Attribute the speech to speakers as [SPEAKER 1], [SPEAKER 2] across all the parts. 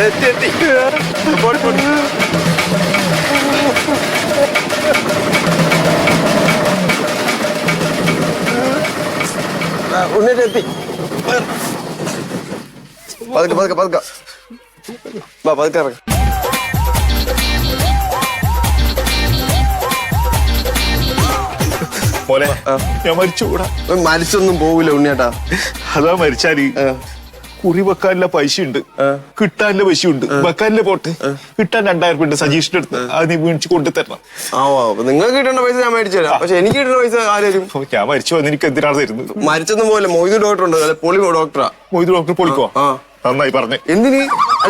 [SPEAKER 1] എത്തി
[SPEAKER 2] പതുക്കെ പതുക്കെ പതുക്കെ വാ പതുക്കെ ഇറങ്ങ
[SPEAKER 1] മോനെ ഞാൻ മരിച്ചുകൂടാ.
[SPEAKER 2] മരിച്ചൊന്നും പോവില്ല ഉണ്ണിയേട്ടാ.
[SPEAKER 1] അതാ
[SPEAKER 2] മരിച്ചാൽ.
[SPEAKER 1] കുറി വെക്കാനുള്ള പൈസ ഉണ്ട് കിട്ടാനുള്ള പൈസ ഉണ്ട് വെക്കാനുള്ള പോട്ടെ? കിട്ടാൻ രണ്ടായിരം ഉണ്ട് സജീഷിന്റെ അടുത്ത്. അത് നീ വീണിച്ച് കൊണ്ടു തരണം
[SPEAKER 2] ആ നിങ്ങൾക്ക് കിട്ടേണ്ട പൈസ ഞാൻ മേടിച്ചു തരാം. പക്ഷെ എനിക്ക് കിട്ടുന്ന പൈസ ആരും
[SPEAKER 1] ഞാൻ മരിച്ചു വന്ന് എനിക്ക് എന്തിനാണ് തരുന്നത്?
[SPEAKER 2] മരിച്ചൊന്നും പോലെ മൊയ്തു ഡോക്ടർ ഉണ്ട്. അല്ലെ പൊളി ഡോക്ടറാ
[SPEAKER 1] മൊയ്തു ഡോക്ടർ പൊളിക്കോ
[SPEAKER 2] ആ.
[SPEAKER 1] നന്നായി പറഞ്ഞു.
[SPEAKER 2] എന്തിന്?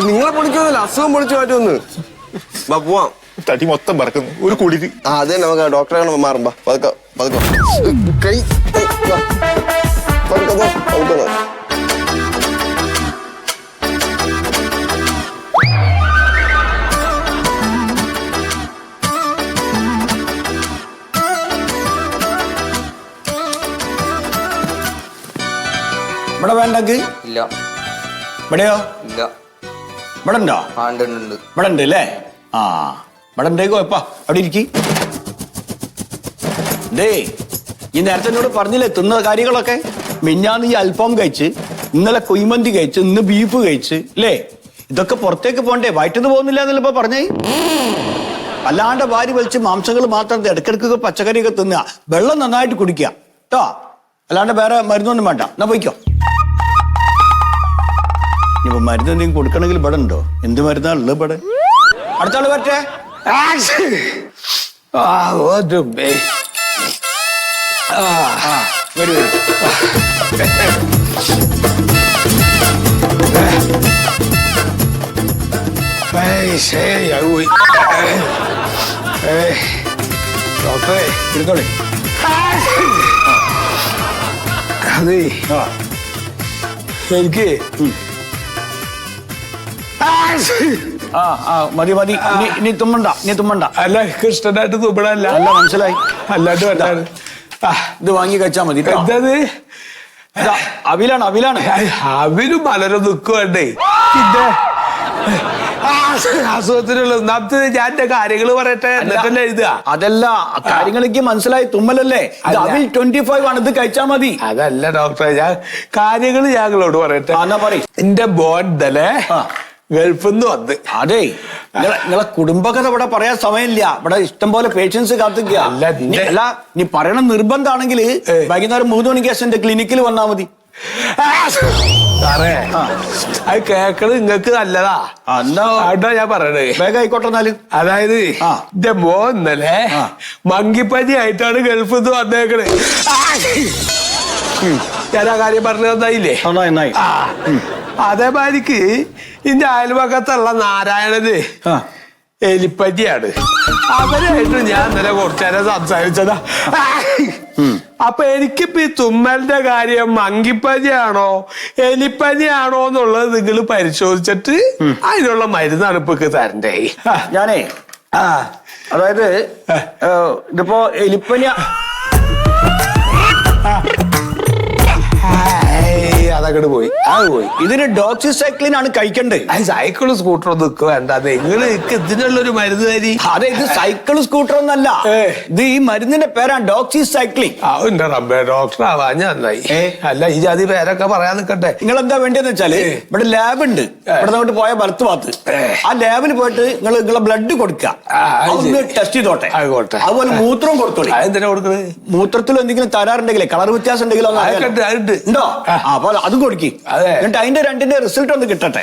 [SPEAKER 2] നിങ്ങളെ പൊളിക്കൊന്നുമില്ല അസുഖം പൊളിച്ചു മാറ്റുമെന്ന്. പോവാം.
[SPEAKER 1] തടി മൊത്തം പറക്കുന്നു. ഒരു
[SPEAKER 2] കുടി അതെ നമുക്ക് ഡോക്ടറെ കാണുമ്പോ മാറുമ്പോ പതുക്കോ പതുക്കെ. കൈ പതുക്കെ പതുക്കെ
[SPEAKER 3] ഇവിടെ വേണ്ടെങ്കിൽ?
[SPEAKER 4] ഇല്ല.
[SPEAKER 3] ഇവിടെയോ?
[SPEAKER 4] ഇല്ല.
[SPEAKER 3] ഇവിടെ ഉണ്ടോ? ഇവിടെ ഉണ്ട് അല്ലേ? ആ ഇവിടെ ഉണ്ടേക്കോ എപ്പാ അവിടെ ഇരിക്കി. ദേ ഈ നേരത്തെ എന്നോട് പറഞ്ഞില്ലേ തിന്ന കാര്യങ്ങളൊക്കെ? മിഞ്ഞാന്ന് ഈ അൽഫാം കഴിച്ച് ഇന്നലെ കുയ്മന്തി കഴിച്ച് ഇന്ന് ബീഫ് കഴിച്ച് അല്ലേ? ഇതൊക്കെ പുറത്തേക്ക് പോണ്ടേ വയറ്റുനിന്ന് പോകുന്നില്ല എന്നല്ല ഇപ്പൊ പറഞ്ഞേ? അല്ലാണ്ട് വാരി വലിച്ച് മാംസങ്ങൾ മാത്രം ഇടയ്ക്കിടയ്ക്ക് പച്ചക്കറിയൊക്കെ തിന്നുക. വെള്ളം നന്നായിട്ട് കുടിക്കുക. കേട്ടോ അല്ലാണ്ട് വേറെ മരുന്നൊന്നും വേണ്ട. എന്നാ പോയിക്കോ. ഇനിയിപ്പോ മരുന്ന് എന്തെങ്കിലും കൊടുക്കണമെങ്കിൽ ഇവിടെ ഉണ്ടോ? എന്ത് മരുന്നാ ഉള്ളത് ഇവിടെ? അടുത്താൾ പറ്റേ
[SPEAKER 5] ശരിയായി ഡോക്ടറെ
[SPEAKER 3] ഇരുന്നോളി.
[SPEAKER 5] അതെ. എനിക്ക്
[SPEAKER 3] ആ ആ മതി മതി. ഇനി ഇനി തുമ്മണ്ട ഇനി തുമ്മണ്ട.
[SPEAKER 5] അല്ല കൃഷ്ണനായിട്ട് തുമ്പടല്ല
[SPEAKER 3] അല്ല മനസ്സിലായി.
[SPEAKER 5] അല്ലാണ്ട് ആ,
[SPEAKER 3] ഇത് വാങ്ങി കഴിച്ചാ മതി ട്ടോ.
[SPEAKER 5] എന്തത്?
[SPEAKER 3] ഇതാ, അവിലാണ് അവിലാണ്.
[SPEAKER 5] അവരും പലരും നിൽക്കുവണ്ടേ പിന്നെ ആ, അസുഖത്തിനുള്ള ഒന്നാമത്തെ ഞാൻ എന്റെ കാര്യങ്ങൾ പറയട്ടെ എന്നിട്ടല്ലേ എഴുതുക?
[SPEAKER 3] അതല്ല കാര്യങ്ങളെനിക്ക് മനസ്സിലായി തുമ്മലല്ലേ? ഇത്
[SPEAKER 5] അല്ല.
[SPEAKER 3] അവിൽ ട്വന്റി ഫൈവ് ആണ് ഇത് കഴിച്ചാ മതി.
[SPEAKER 5] അതല്ല ഡോക്ടറെ ഞാൻ കാര്യങ്ങൾ ഞങ്ങളോട് പറയട്ടെ.
[SPEAKER 3] ആ, എന്നാ പറയ്.
[SPEAKER 5] എന്റെ ബോൻ
[SPEAKER 3] ആ.
[SPEAKER 5] ഗൾഫിൽ നിന്ന് വന്ന്.
[SPEAKER 3] അതെ. നിങ്ങളെ കുടുംബകഥ ഇവിടെ പറയാൻ സമയമില്ല. ഇവിടെ ഇഷ്ടം പോലെ പേഷ്യൻസ് കാത്തിക്കുക.
[SPEAKER 5] അല്ല,
[SPEAKER 3] നീ പറയണ നിർബന്ധമാണെങ്കിൽ. വൈകുന്നേരം മൂന്ന് മണിക്ക് ശേഷം എന്റെ ക്ലിനിക്കിൽ വന്നാ മതി.
[SPEAKER 5] സാറേ. അത് കേക്കണത് നിങ്ങക്ക് നല്ലതാ. അതാ ഞാൻ പറയണത്
[SPEAKER 3] വേഗം ആയിക്കോട്ടെ എന്നാൽ.
[SPEAKER 5] അതായത്. എന്റെ മോ ഇന്നലെ. മങ്കിപ്പനി ആയിട്ടാണ് ഗൾഫിൽ നിന്ന് വന്നേക്കണേ ഞാൻ ആ കാര്യം പറഞ്ഞു തന്നായില്ലേ
[SPEAKER 3] നന്നായി നന്നായി.
[SPEAKER 5] ആ അതേമാതിരിക്ക് ഇന്റെ അയൽപക്കത്തുള്ള നാരായണന്. എലിപ്പറ്റിയാണ്. അവരായിട്ട് ഞാൻ ഇന്നലെ കുറച്ചേരം സംസാരിച്ചതാ. അപ്പൊ എനിക്കിപ്പോ ഈ തുമ്മലിന്റെ കാര്യം മങ്കിപ്പനിയാണോ എലിപ്പനിയാണോ എന്നുള്ളത് നിങ്ങൾ പരിശോധിച്ചിട്ട് അതിനുള്ള മരുന്നാണ് ഇപ്പൊ തരണ്ടേ.
[SPEAKER 3] ഞാനേ
[SPEAKER 5] ആ.
[SPEAKER 3] അതായത് ഇതിപ്പോ എലിപ്പനി
[SPEAKER 5] അതങ്ങട് പോയി. അത് പോയി.
[SPEAKER 3] ഇതിന് ഡോക്സി സൈക്ലിൻ ആണ് കഴിക്കേണ്ടത്
[SPEAKER 5] അത് സൈക്കിളും സ്കൂട്ടറും നിൽക്കുക വേണ്ട. നിങ്ങൾ ഇതിനുള്ളൊരു മരുന്ന് തരി
[SPEAKER 3] അതെ ഇത് സൈക്കിൾ സ്കൂട്ടർ ഒന്നല്ല. ഇത് ഈ മരുന്നിന്റെ പേരാണ് ഡോക്സിസൈക്ലിൻ
[SPEAKER 5] ആ എന്റെ റബ്ബേ ഡോക്ടർ നന്നായി.
[SPEAKER 3] ഏ.
[SPEAKER 5] അല്ല ഈ ജാതി പേരൊക്കെ പറയാൻ നിൽക്കട്ടെ
[SPEAKER 3] നിങ്ങൾ എന്താ വേണ്ടിയെന്ന് വെച്ചാൽ ഇവിടെ ലാബ് ഉണ്ട്. ഇവിടെ അങ്ങോട്ട് പോയ വലത്ത് ഭാഗത്ത് ആ ലാബിൽ പോയിട്ട് നിങ്ങൾ നിങ്ങളെ ബ്ലഡ് കൊടുക്കുക
[SPEAKER 5] അത്.
[SPEAKER 3] ടെസ്റ്റ് ചെയ്തോട്ടെ.
[SPEAKER 5] ആയിക്കോട്ടെ.
[SPEAKER 3] അതുപോലെ മൂത്രം കൊടുത്തോളി.
[SPEAKER 5] എന്തിനാ കൊടുക്കുന്നത്
[SPEAKER 3] മൂത്രത്തിൽ എന്തെങ്കിലും തരാറുണ്ടെങ്കിലേ കളർ വ്യത്യാസം ഉണ്ടെങ്കിലോ അപ്പൊ.
[SPEAKER 5] ഉണ്ട്, അതുണ്ട്.
[SPEAKER 3] അതും കൊടുക്കി. എന്നിട്ട് അതിന്റെ രണ്ടിന്റെ റിസൾട്ട് ഒന്ന് കിട്ടട്ടെ.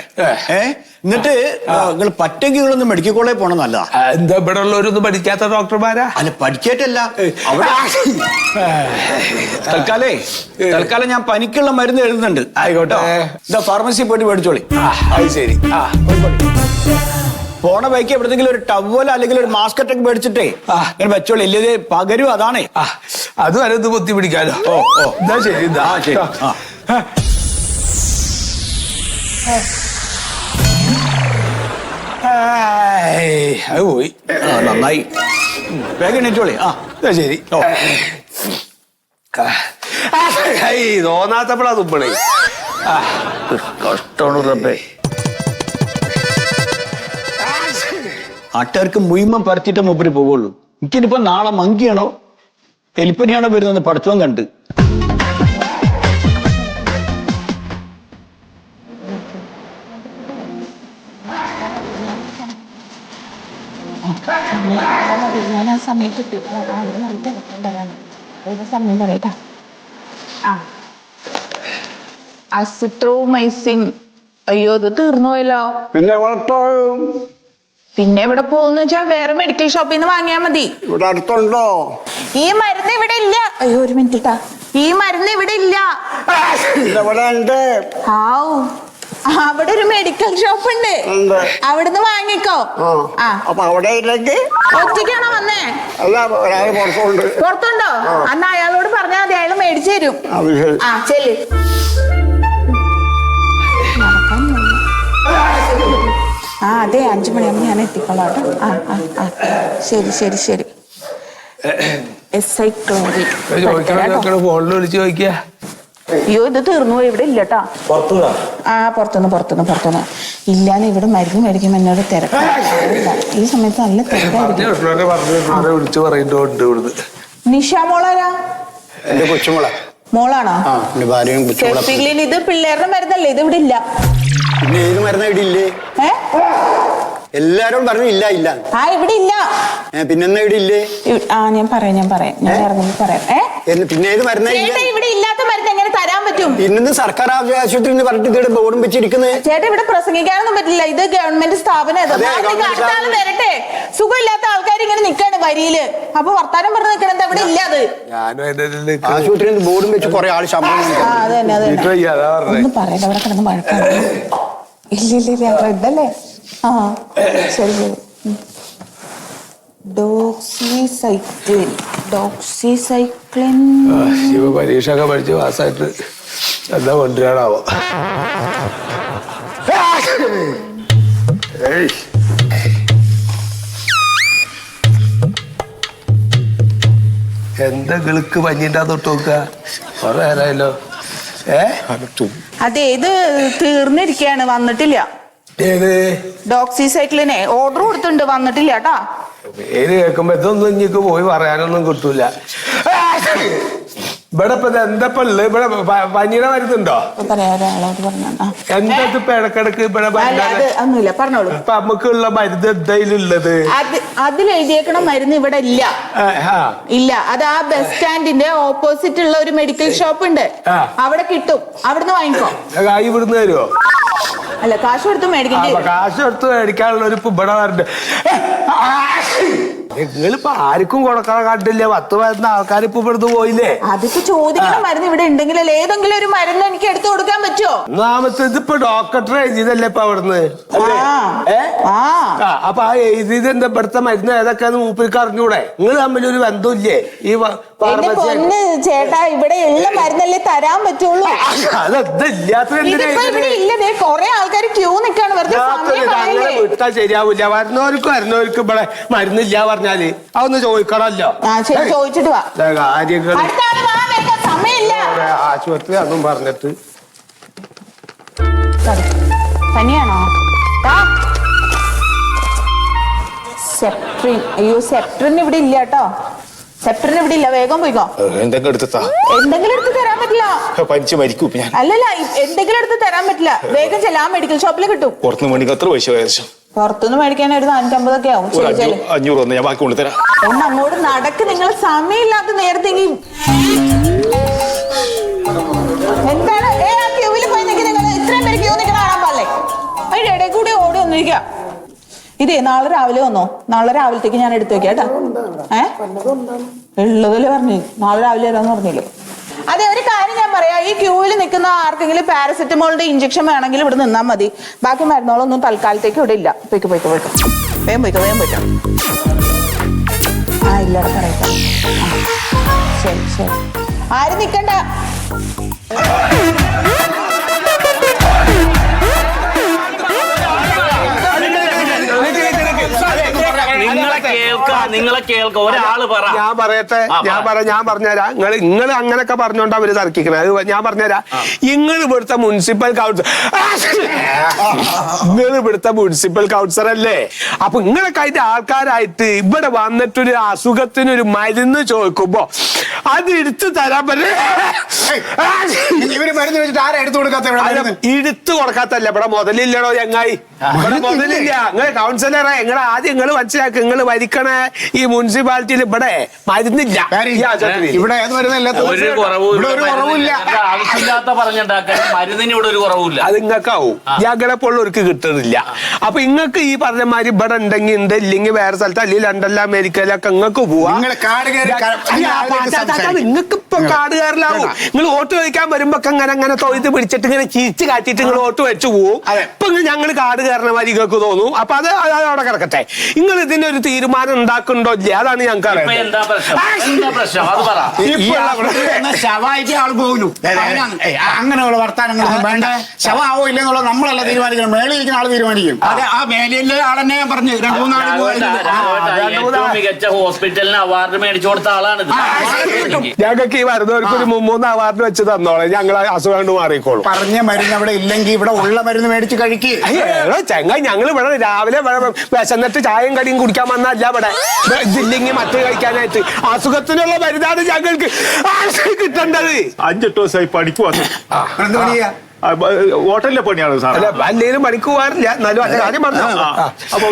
[SPEAKER 3] എന്നിട്ട് നിങ്ങൾ പറ്റെങ്കിൽ നിങ്ങളൊന്ന് മെഡിക്കൽ കോളേജ് പോണം നല്ലതാ.
[SPEAKER 5] എന്താ ഇവിടെ ഉള്ളവരൊന്നും പഠിക്കാത്ത ഡോക്ടർമാരാ?
[SPEAKER 3] അല്ല പഠിക്കേറ്റല്ല. അവിടെ തൽക്കാലേ തൽക്കാലം ഞാൻ പനിക്കുള്ള മരുന്ന് എഴുതുന്നുണ്ട്.
[SPEAKER 5] ആയിക്കോട്ടെ.
[SPEAKER 3] ഇതാ ഫാർമസി പോയിട്ട് മേടിച്ചോളി.
[SPEAKER 5] അത് ശരി. ആ
[SPEAKER 3] പോണ ബൈക്ക് എവിടെങ്കിലും ഒരു ടവൽ അല്ലെങ്കിൽ ഒരു മാസ്കറ്റ് ഒക്കെ മേടിച്ചിട്ടേ
[SPEAKER 5] അങ്ങനെ
[SPEAKER 3] ഇങ്ങനെ വെച്ചോളി. ഇല്ലേ പകരും അതാണേ.
[SPEAKER 5] അത് വരെ ബുദ്ധി പിടിക്കാലോ
[SPEAKER 3] ഓ, ഓ.
[SPEAKER 5] എന്താ ശരി.
[SPEAKER 3] ആ, ശരി.
[SPEAKER 5] അത് പോയി
[SPEAKER 3] നന്നായി. വേഗം എണീറ്റോളി ആ.
[SPEAKER 5] ശരി.
[SPEAKER 3] ഓ.
[SPEAKER 5] തോന്നാത്തപ്പോഴാ തുപ്പണേ.
[SPEAKER 3] കഷ്ടമാണ് റബ്ബേ. നാട്ടുകാർക്ക് മുയിമം പരത്തിയിട്ട് മൂപ്പര് പോവുള്ളൂ. എനിക്കിനിപ്പോ നാളെ മങ്കിയാണോ? എലിപ്പനിയാണോ വരുന്നത് പഠിച്ചോൻ കണ്ട്.
[SPEAKER 4] ആ, നല്ല തിരക്കുണ്ടാകാണ്. സമയം പറയട്ടാ ആ. അസിട്രോമൈസിൻ അയ്യോ ഇത് തീർന്നു പോയല്ലോ.
[SPEAKER 6] പിന്നെ
[SPEAKER 4] പിന്നെ ഇവിടെ പോകുന്ന വെച്ചാ വേറെ മെഡിക്കൽ ഷോപ്പിൽ നിന്ന് വാങ്ങിയാ മതി.
[SPEAKER 6] ഇവിടെ അടുത്തുണ്ടോ?
[SPEAKER 4] ഈ മരുന്ന് ഇവിടെ ഇല്ല. അയ്യോ ഒരു മിനിറ്റ് ഈ മരുന്ന് ഇവിടെ ഇല്ല.
[SPEAKER 6] ഇവിടെ ഉണ്ട്.
[SPEAKER 4] ഹാവൂ. അവിടെ ഒരു മെഡിക്കൽ ഷോപ്പ് ഉണ്ട്. അവിടുന്ന് വാങ്ങിക്കോ.
[SPEAKER 6] അപ്പൊ അവിടെ ഇല്ലെങ്കിൽ
[SPEAKER 4] ഒറ്റയ്ക്കാണോ വന്നേ?
[SPEAKER 6] അല്ല ഒരാൾ പുറത്തുണ്ട്.
[SPEAKER 4] പുറത്തുണ്ടോ? അന്ന് അയാളോട് പറഞ്ഞാൽ മതി അയാൾ മേടിച്ചു തരും. ആ ചെല്ലു. ആ അതെ അഞ്ചു മണിയാകുമ്പോൾ ഞാൻ എത്തിക്കോളാം കേട്ടോ. ആ ആ ആ. ശരി ശരി ശരി. എസ് ഐ ക്ലോറിൻ
[SPEAKER 5] ഫോണിൽ വിളിച്ച് ചോദിക്കുക
[SPEAKER 4] അയ്യോ ഇത് തീർന്നു ഇവിടെ ഇല്ലട്ടാ. കേട്ടോ ആ പുറത്തുനിന്ന് പുറത്തുനിന്ന് പുറത്തുനിന്ന്. ഇല്ലാന്ന് ഇവിടെ മരുന്ന് മേടിക്കും എന്നോട് തിരക്ക്. ഈ സമയത്ത് നല്ല തിരക്കായിരിക്കും. നിഷ മോളാരാ?
[SPEAKER 6] എന്റെ കൊച്ചുമോളെ.
[SPEAKER 4] മോളാണോ? ഇത് പിള്ളേരുടെ മരുന്നല്ലേ? ഇത് ഇവിടെ ഇല്ല.
[SPEAKER 6] പിന്നെ ഏത് മരുന്ന് ഇവിടെ ഇല്ലേ? എല്ലാരും പറഞ്ഞു ഇല്ല ഇല്ല.
[SPEAKER 4] ആ ഇവിടെ ഇല്ല.
[SPEAKER 6] പിന്നെ പിന്നെന്നാ ഇവിടെ ഇല്ലേ?
[SPEAKER 4] ആ ഞാൻ പറയാം ഞാൻ പറയാം. ഞാൻ ഇറങ്ങുമ്പോൾ പറയാം.
[SPEAKER 6] പിന്നെ ഏത് മരുന്നാ
[SPEAKER 4] ചേട്ടാ ഇവിടെ ഇല്ലാത്ത മരുന്ന് പറ്റും.
[SPEAKER 6] ഇന്ന് സർക്കാർ ആശുപത്രി എന്ന് പറഞ്ഞിട്ട് ഇവിടെ ബോർഡും വെച്ചിരിക്കുന്നത്
[SPEAKER 4] ചേട്ടാ ഇവിടെ പ്രസംഗിക്കാനൊന്നും പറ്റില്ല. ഇത് ഗവൺമെന്റ് സ്ഥാപനം. ഇത്.
[SPEAKER 6] അതെ,
[SPEAKER 4] നാളെ
[SPEAKER 6] ഗവൺമെന്റ്
[SPEAKER 4] അടുത്ത ആൾ
[SPEAKER 6] സ്ഥാപനം.
[SPEAKER 4] വരട്ടെ. സുഖമില്ലാത്ത ആൾക്കാർ ഇങ്ങനെ നിക്കാണ് വരിയിൽ. അപ്പൊ വർത്താനം പറഞ്ഞു നിക്കണത് അവിടെ ഇല്ല അത്?
[SPEAKER 6] ആശുപത്രി ബോർഡും വെച്ച് കുറെ ആൾ ശമ്പളം
[SPEAKER 4] ഒന്നും പറയണ്ട അവിടെ കിടന്ന് മഴക്കാണ് ഇല്ല ഇല്ല റെഡല്ലേ ആ ശരി ശരി. ഡോക്സിസൈക്ലിൻ. ഡോക്സിസൈക്ലിൻ.
[SPEAKER 5] ഇവ പരീക്ഷ ഒക്കെ പഠിച്ച് പാസ്സായിട്ട് എന്താ കൊണ്ടുവരാണാവോ. എന്താ കിളുക്ക് പഞ്ഞിന്റെ തൊട്ട് നോക്കുക? കുറെ നേരമായല്ലോ ഏ?
[SPEAKER 4] അതെ ഇത് തീർന്നിരിക്കയാണ് വന്നിട്ടില്ല.
[SPEAKER 5] ഏത്?
[SPEAKER 4] ഡോക്സിസൈക്ലിനെ ഓർഡർ കൊടുത്തിട്ടുണ്ട് വന്നിട്ടില്ല കേട്ടാ
[SPEAKER 5] പേര് കേൾക്കുമ്പോ ഇതൊന്നും ഇനിക്ക് പോയി പറയാനൊന്നും കിട്ടൂല. ഇവിടെ ഇപ്പൊ ഇത് എന്താ ഇപ്പൊ ഉള്ളത്? ഇവിടെ പ- പനിയുടെ മരുന്നുണ്ടോ?
[SPEAKER 4] പറയാ ഒരാളോട് പറഞ്ഞു ആ
[SPEAKER 5] എന്താ ഇപ്പൊ ഇടക്കിടക്ക് ഇവിടെ
[SPEAKER 4] അല്ല അത് ഒന്നുമില്ല പറഞ്ഞോളൂ.
[SPEAKER 5] ഇപ്പൊ നമുക്കുള്ള മരുന്ന് എന്തായാലുള്ളത്
[SPEAKER 4] അത് അതിൽ എഴുതിയേക്കണ മരുന്ന് ഇവിടെ ഇല്ല.
[SPEAKER 5] ആ
[SPEAKER 4] ഇല്ല അത് ആ ബസ് സ്റ്റാൻഡിന്റെ ഓപ്പോസിറ്റ് ഉള്ള ഒരു മെഡിക്കൽ ഷോപ്പ് ഉണ്ട്.
[SPEAKER 5] ആ.
[SPEAKER 4] അവിടെ കിട്ടും. അവിടുന്ന് വാങ്ങിക്കോ.
[SPEAKER 5] കായ് ഇവിടുന്ന് തരുമോ
[SPEAKER 4] അല്ല കാശ് കൊടുത്ത് മേടിക്കേണ്ടി.
[SPEAKER 5] അപ്പൊ
[SPEAKER 4] വരും.
[SPEAKER 5] കാശ് എടുത്ത് മേടിക്കാനുള്ള ഒരു ഇപ്പൊ ഇവിടെ വരണ്ട്. നിങ്ങളിപ്പോ ആർക്കും കൊടുക്കാൻ കണ്ടില്ല? പത്ത് മരുന്ന് ആൾക്കാർ ഇപ്പൊ ഇവിടുന്ന് പോയില്ലേ?
[SPEAKER 4] അതിപ്പോ ചോദിക്കുന്ന മരുന്ന് ഇവിടെ ഉണ്ടെങ്കിലല്ലേ ഏതെങ്കിലും ഒരു മരുന്ന് എനിക്ക് എടുത്തു കൊടുക്കാൻ പറ്റുമോ
[SPEAKER 5] ഒന്നാമത്തെ ഇതിപ്പോ ഡോക്ടർ എഴുതിയതല്ലേ ഇപ്പൊ അവിടുന്ന്? അപ്പൊ ആ എഴുതിയത് എന്താ? ഇവിടുത്തെ മരുന്ന് ഏതൊക്കെയാന്ന് മൂപ്പർക്ക് അറിഞ്ഞൂടെ? നിങ്ങൾ തമ്മിൽ ഒരു ബന്ധമില്ലേ ഈ?
[SPEAKER 4] പൊന്ന് ചേട്ടാ ഇവിടെ ഉള്ള മരുന്നല്ലേ തരാൻ പറ്റുള്ളൂ.
[SPEAKER 5] അതെന്താ ഇല്ലാത്തത് എന്തിനാ
[SPEAKER 4] ഇവിടെ
[SPEAKER 5] എഴുതുന്നത്?
[SPEAKER 4] ഇല്ല ദേ കൊറേ ആൾക്കാർ ക്യൂ നിക്കാണ്. വെറുതെ
[SPEAKER 5] വിട്ടാ ശരിയാവില്ല. വരുന്നവർക്ക് വരുന്നവർക്ക് ഇവിടെ മരുന്നില്ല പറഞ്ഞാൽ അതൊന്ന് ചോദിക്കണല്ലോ
[SPEAKER 4] ആ ശരി ചോദിച്ചിട്ട് വാ.
[SPEAKER 5] ദേ കാര്യങ്ങൾ
[SPEAKER 4] അടുത്ത ആൾ വാ വേഗം സമയമില്ല.
[SPEAKER 5] ഇവിടെ ആശുപത്രി അതും പറഞ്ഞിട്ട്.
[SPEAKER 4] പനിയാണോ. സെപ്ട്രിൻ അയ്യോ സെപ്ട്രിൻ ഇവിടെ ഇല്ല കേട്ടോ. സെപ്ട്രിൻ ഇവിടെ ഇല്ല വേഗം പോയിക്കോ.
[SPEAKER 1] എന്തെങ്കിലും എടുത്താ
[SPEAKER 4] എന്തെങ്കിലും എടുത്ത് തരാൻ പറ്റില്ല.
[SPEAKER 1] പനിച്ച് മരിക്കും ഇപ്പൊ ഞാൻ.
[SPEAKER 4] അല്ലല്ല ഇ- എന്തെങ്കിലും എടുത്ത് തരാൻ പറ്റില്ല. വേഗം ചെല്ലാം മെഡിക്കൽ ഷോപ്പിൽ കിട്ടും.
[SPEAKER 1] പുറത്തുനിന്ന് എത്ര പൈസ ഏകദേശം
[SPEAKER 4] പുറത്തുനിന്ന് മേടിക്കാൻ ഒരു നാനൂറ്റമ്പതൊക്കെ ആവും.
[SPEAKER 1] ഒരു അഞ്ഞൂറ് ഞാൻ ബാക്കി കൊണ്ടുതരാം
[SPEAKER 4] ഒന്ന് അങ്ങോട്ട് നടക്ക് നിങ്ങൾ സമയമില്ലാത്ത നേരത്തെ എന്താണ്? ഏ ആ ക്യൂവിൽ പോയി നിൽക്കുന്ന നിങ്ങൾ ഇത്രയും പേര് ക്യൂ നിൽക്കുന്ന കാണാൻ പാടില്ലേ? അതിന്റെ ഇടയിൽ കൂടി ഓടി ഇതേ നാളെ രാവിലെ വന്നോ? നാളെ രാവിലത്തേക്ക് ഞാൻ എടുത്തു വെക്കാം കേട്ടാ. ഏ? ഉള്ളതല്ലേ പറഞ്ഞു നാളെ രാവിലെ വരാന്ന് പറഞ്ഞില്ലേ അതെ ഒരു കാര്യം ഞാൻ പറയാം ഈ ക്യൂവിൽ നിൽക്കുന്ന ആർക്കെങ്കിലും പാരസെറ്റമോളിന്റെ ഇഞ്ചക്ഷൻ വേണമെങ്കിൽ ഇവിടെ നിന്നാൽ മതി. ബാക്കി മരുന്നുകളൊന്നും തൽക്കാലത്തേക്ക് ഇവിടെ ഇല്ല. പോയിക്കോ പോയിക്കോ പോയിക്കോ. വേഗം പോയിക്കോ വേഗം പോയിക്കോ. ആ ഇല്ല ശരി ശരി. ആരും നിക്കണ്ട.
[SPEAKER 7] നിങ്ങളെ കേൾക്ക. നിങ്ങളെ നിങ്ങളെ ഒരാൾ പറ.
[SPEAKER 5] ഞാൻ പറയട്ടെ? ഞാൻ
[SPEAKER 7] പറ.
[SPEAKER 5] ഞാൻ പറഞ്ഞുതരാം. നിങ്ങൾ നിങ്ങൾ അങ്ങനൊക്കെ പറഞ്ഞോണ്ട് അവർ തർക്കിക്കണേ. അത് ഞാൻ പറഞ്ഞുതരാം. നിങ്ങൾ ഇവിടുത്തെ മുനിസിപ്പൽ കൗൺസിൽ നിങ്ങൾ ഇവിടുത്തെ മുനിസിപ്പൽ കൗൺസിലർ അല്ലേ? അപ്പൊ നിങ്ങളൊക്കെ അതിന്റെ ആൾക്കാരായിട്ട് ഇവിടെ വന്നിട്ടൊരു അസുഖത്തിന് ഒരു മരുന്ന് ചോദിക്കുമ്പോ അത് എടുത്തു തരാൻ പറ്റില്ല
[SPEAKER 6] ഇവർ മരുന്ന് വെച്ചിട്ട് ആരാ എടുത്തു കൊടുക്കാത്ത
[SPEAKER 5] കൊടുക്കാത്തല്ല ഇവിടെ മുതലില്ലടോ ചങ്ങായി ഇവിടെ മുതലില്ല? നിങ്ങൾ കൗൺസിലറെ നിങ്ങൾ ആദ്യം നിങ്ങൾ മനസ്സിലാക്കി. നിങ്ങൾ ഭരിക്കണ. ഈ മുനിസിപ്പാലിറ്റിയിൽ ഇവിടെ മരുന്നില്ല.
[SPEAKER 6] ഇവിടെ
[SPEAKER 7] ഒരു കുറവും
[SPEAKER 6] കുറവുമില്ല
[SPEAKER 7] ആവശ്യമില്ലാത്ത പറഞ്ഞുണ്ടാക്കാൻ മരുന്നിന് ഇവിടെ ഒരു കുറവുമില്ല.
[SPEAKER 5] അത് ഇങ്ങക്കാവും. ഞങ്ങളെ കിട്ടുന്നില്ല. അപ്പൊ ഇങ്ങക്ക് ഈ പറഞ്ഞ മാതിരി ഇവിടെ ഉണ്ടെങ്കിൽ ഉണ്ട് ഇല്ലെങ്കിൽ വേറെ സ്ഥലത്ത് അല്ലെങ്കിൽ ലണ്ടനിലെ അമേരിക്കയിലൊക്കെ ഇങ്ങക്ക് പോവാ. നിങ്ങൾ ഇപ്പൊ കാട് കയറലാവും നിങ്ങൾ വോട്ട് ചോദിക്കാൻ വരുമ്പോ അങ്ങനെ അങ്ങനെ തൊഴുത്ത് പിടിച്ചിട്ട് ഇങ്ങനെ ചീച്ച് കാറ്റിട്ട് നിങ്ങൾ വോട്ട് വെച്ചു പോവും. ഇപ്പൊ ഞങ്ങൾ കാട് കയറണ മാതിരി നിങ്ങൾക്ക് തോന്നും. അപ്പൊ അത് അത് അവിടെ കിടക്കട്ടെ. നിങ്ങൾ ഇതിനൊരു തീരുമാനം ഉണ്ടാക്കുന്നുണ്ടോ ഇല്ല? അതാണ് ഞങ്ങൾക്ക്
[SPEAKER 7] ഇപ്പൊ എന്താ പ്രശ്നം? എന്താ പ്രശ്നം? അത് പറ.
[SPEAKER 6] ഈ ആശുപത്രിയിൽ എന്നാ ആൾ പോകുന്നു അങ്ങനെയുള്ള വർത്താനങ്ങളൊന്നും വേണ്ട. ശവമാവോ ഇല്ലെന്നുള്ള നമ്മളല്ല തീരുമാനിക്കണം. മേളിയിരിക്കുന്ന ആൾ തീരുമാനിക്കും. അതെ ആ മേലിലെ ആളെന്നെ ഞാൻ പറഞ്ഞു. രണ്ടു
[SPEAKER 7] ഏറ്റവും മികച്ച ഹോസ്പിറ്റലിന് അവാർഡ് മേടിച്ചു കൊടുത്ത ആളാണ്
[SPEAKER 5] ഞങ്ങൾക്ക് ഈ വരുന്നവർക്ക് ഒരു മുമ്മൂന്ന് അവാർഡ് വെച്ച് തന്നോളെ. ഞങ്ങൾ അസുഖം കൊണ്ട് മാറിക്കോളും.
[SPEAKER 6] പറഞ്ഞ മരുന്ന് അവിടെ ഇല്ലെങ്കിൽ ഇവിടെ ഉള്ള മരുന്ന് മേടിച്ച് കഴിക്ക്.
[SPEAKER 5] ചെങ്ങ ഞങ്ങൾ ഇവിടെ രാവിലെ വിശന്നിട്ട് ചായയും കടിയും കുടിക്കാൻ വന്നല്ല ഇവിടെ. ഇതില്ലെങ്കിൽ മറ്റു കഴിക്കാനായിട്ട്. അസുഖത്തിനുള്ള മരുന്നാണ് ഞങ്ങൾക്ക് കിട്ടേണ്ടത്.
[SPEAKER 1] അഞ്ചെട്ട് ദിവസമായി പണിക്ക് വന്നു ഹോട്ടലിലെ പണിയാണ് സാർ
[SPEAKER 5] അല്ല പണിക്ക് പോകാറില്ല. എന്നാലും അത് കാര്യം പറഞ്ഞു.
[SPEAKER 1] അപ്പൊ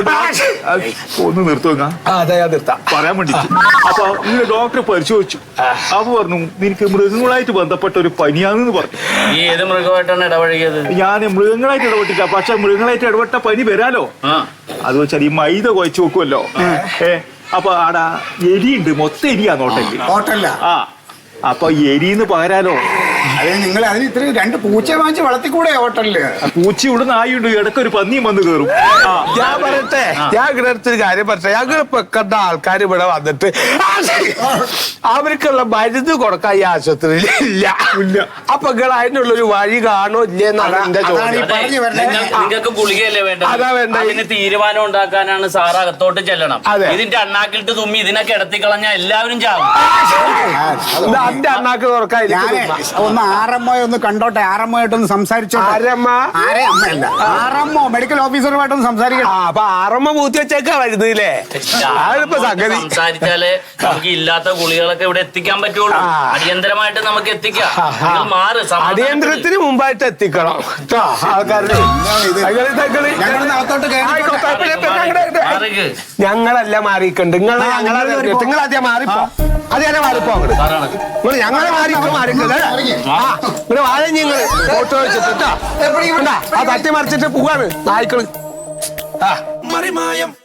[SPEAKER 1] ഒന്ന് നിർത്തുക
[SPEAKER 5] ആ, അതെ അത് നിർത്താം.
[SPEAKER 1] പറയാൻ വേണ്ടി അപ്പൊ ഇങ്ങനെ ഡോക്ടർ പരിശോധിച്ചു. അപ്പൊ പറഞ്ഞു നിനക്ക് മൃഗങ്ങളായിട്ട് ബന്ധപ്പെട്ട ഒരു പനിയാണെന്ന് പറഞ്ഞു.
[SPEAKER 7] ഈ ഏത് മൃഗമായിട്ടാണ് ഇടപഴകിയത്?
[SPEAKER 1] ഞാൻ മൃഗങ്ങളായിട്ട് ഇടപെട്ടില്ല പക്ഷെ മൃഗങ്ങളായിട്ട് ഇടപെട്ട പനി വരാലോ?
[SPEAKER 7] ആ.
[SPEAKER 1] അത് വെച്ചാൽ ഈ മൈദ കുഴച്ചു വെക്കുമല്ലോ. ഏ അപ്പൊ ആടാ എരിയുണ്ട്. മൊത്തം എരിയാണ്
[SPEAKER 6] ഹോട്ടലിൽ
[SPEAKER 1] ആ. അപ്പൊ എരിന്ന് പകരാലോ?
[SPEAKER 6] അതെ നിങ്ങൾ അതിന് ഇത്രയും രണ്ട് പൂച്ച വാങ്ങിച്ച് വളർത്തിക്കൂടെ ഹോട്ടലിൽ?
[SPEAKER 1] പൂച്ച ഇവിടുന്ന് ആയിട്ട് ഇടയ്ക്ക് ഒരു പന്നിയും വന്ന് കയറും ആ
[SPEAKER 5] ഞാൻ പറയട്ടെ ഞാൻ ഇവിടെ അടുത്തൊരു കാര്യം പറയട്ടെ. ഞങ്ങൾ പെക്കണ്ട ആൾക്കാർ ഇവിടെ വന്നിട്ട് അവർക്കുള്ള മരുന്ന് കൊടുക്കാൻ ഈ ആശുപത്രിയിൽ ഇല്ല.
[SPEAKER 1] ഇല്ല.
[SPEAKER 5] അപ്പൊ നിങ്ങൾ അതിനുള്ള ഒരു വഴി കാണോ ഇല്ലേ എന്നാണ് എന്റെ
[SPEAKER 6] അതാണ് ഈ
[SPEAKER 5] ചോദ്യം.
[SPEAKER 6] പറഞ്ഞു.
[SPEAKER 7] നിങ്ങൾക്ക് ഗുളികയല്ലേ വേണ്ടത്?
[SPEAKER 5] അതാ വേണ്ടത്.
[SPEAKER 7] അതിന് തീരുമാനം ഉണ്ടാക്കാനാണ് സാർ അകത്തോട്ട് ചെല്ലണം.
[SPEAKER 5] അതെ.
[SPEAKER 7] ഇതിന്റെ അണ്ണാക്കിട്ട് തുമ്മി ഇതിനെ കിടത്തി കളഞ്ഞാൽ എല്ലാവരും ചാവും.
[SPEAKER 5] ഇത് അന്റെ അണ്ണാക്ക് തുറക്കാൻ
[SPEAKER 6] ഞാനേ ഒന്ന് ആറമ്മയെ ഒന്ന് കണ്ടോട്ടെ. ആറമ്മയായിട്ടൊന്ന് സംസാരിച്ചോട്ടെ.
[SPEAKER 5] ആരമ്മ?
[SPEAKER 6] ആരെ അമ്മയല്ല ആറമ്മോ മെഡിക്കൽ ഓഫീസറുമായിട്ടൊന്ന്
[SPEAKER 5] ആ
[SPEAKER 6] സംസാരിക്കണം
[SPEAKER 5] അപ്പൊ ആറമ്മ പൂത്തി വെച്ചേക്കാ വരുന്നില്ലേ അതിപ്പോ സംഗതി.
[SPEAKER 7] സംസാരിച്ചാലേ നമുക്ക് ഇല്ലാത്ത ഗുളികളൊക്കെ ഇവിടെ എത്തിക്കാൻ പറ്റുള്ളൂ.
[SPEAKER 5] ആ.
[SPEAKER 7] അടിയന്തരമായിട്ട് നമുക്ക് എത്തിക്കാം. നിങ്ങൾ മാറ്.
[SPEAKER 5] അടിയന്തരത്തിന് മുമ്പായിട്ട് എത്തിക്കണം. കേട്ടോ ആൾക്കാരുടെ.
[SPEAKER 6] ഇത്? ഞങ്ങളൊന്ന് അകത്തോട്ട്.
[SPEAKER 7] മാറിക്ക്.
[SPEAKER 5] ഞങ്ങളല്ല മാറിയിട്ടുണ്ട്. നിങ്ങൾ
[SPEAKER 6] ആ,
[SPEAKER 5] ഞങ്ങളെ
[SPEAKER 6] നിങ്ങൾ മാറിപ്പോ.
[SPEAKER 5] നിങ്ങൾ ആദ്യം മാറിപ്പോ. അത് തന്നെ മാറിപ്പോ അങ്ങോട്ട്
[SPEAKER 7] സാറാണ്.
[SPEAKER 5] ഞങ്ങളെ മാറിപ്പോ മാറിക്കല്ലേ ഇവിടെ വാഴ നിങ്ങൾ ഫോട്ടോ വെച്ചിട്ട്? ആ തട്ടി മറിച്ചിട്ട് പോവാണ്. നായ്ക്കൾ. ആ.
[SPEAKER 8] മറിമായം.